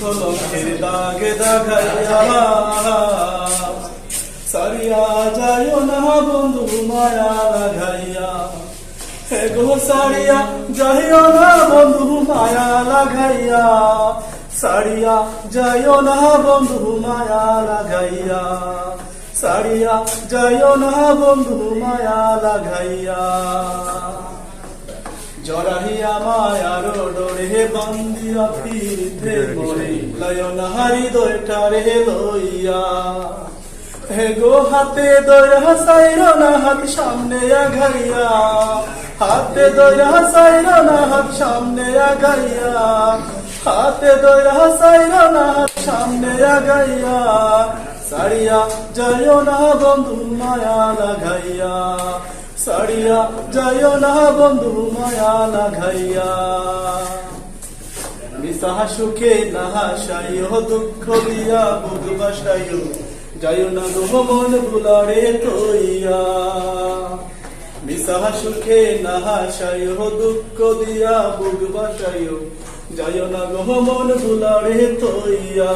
কলমের দাগে দাগাইয়া সারিয়া যায় না বন্ধু মায়া লাগাইয়া হে গো সারিয়া যাইও না বন্ধু মায়া লাগাইয়া সারিয়া যাইও না বন্ধু মায়া লাগাইয়া সারিয়া যাইও না বন্ধু মায়া লাগাইয়া জরাহিয়া মায়ার ডোরে বন্দিয়া ফিরতে মরে লয়ন হৃদয়টারে লইয়া। হে গো হাতে দয়া হাসাইর না হাত সামনে আগাইয়া। হাতে দয়া হাসাইর না হাত সামনে আগাইয়া। হাতে দয়া হাসাইর না হাত সামনে আগাইয়া। সারিয়া জয় না বন্ধু মায়া লাগাইয়া। সারিয়া যায় না বন্ধু মায়া লাগাইয়া। নিসাহা সুখে নাহা সাইও দুঃখ দিয়া বুধ বাসাইও যায় না গো মন ভুলারে তৈয়া। মিসাহা সুখে নাহা সাইও দুঃখ দিয়া বুধ বাসাইও যায় না গো মন ভুলারে তৈয়া।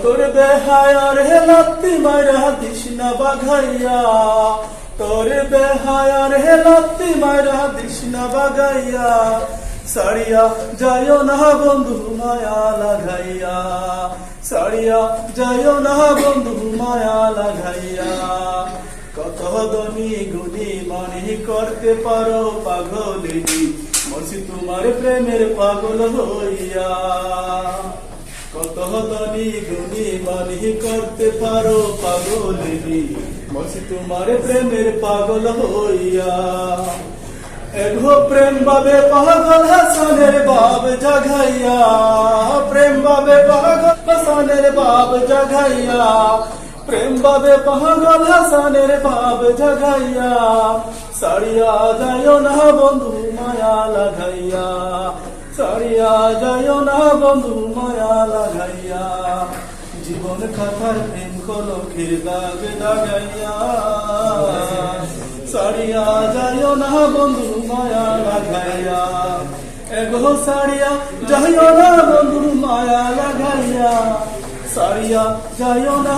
অতর বেহায়ার হে লাত্তি মারা দিস না বাঘাইয়া তোর বেহায়ার হে লাত্তি মারা দিস না বাঘাইয়া সারিয়া যায় না বন্ধু মায়া লাগাইয়া। সারিয়া যায় না বন্ধু মায়া লাগাইয়া। কত ধনী গুণী মানি করতে পারো পাগলিনী, মরছি তোমার প্রেমের পাগল হইয়া। ধনী গুণী মানি করতে পারো পাগলিনী মরছি তোমার প্রেমের পাগল হইয়া। এগো প্রেম বাবে পাগল হাসানের বাব জাগাইয়া। প্রেম বাবে পাগল হাসানের বাব জাগাইয়া। প্রেম বাবে পাগল হাসানের বাব জাগাইয়া। সারিয়া যায় না বন্ধু, মায়া লাগাইয়া। সারিয়া যায় না বন্ধু, মায়া লাগাইয়া। জীবন কাথার প্রেম কলকের দাগ দাগাইয়া। সারিয়া যায় না বন্ধু, মায়া লাগাইয়া। এগো সারিয়া যায় না বন্ধু, মায়া লাগাইয়া। সারিয়া যায় না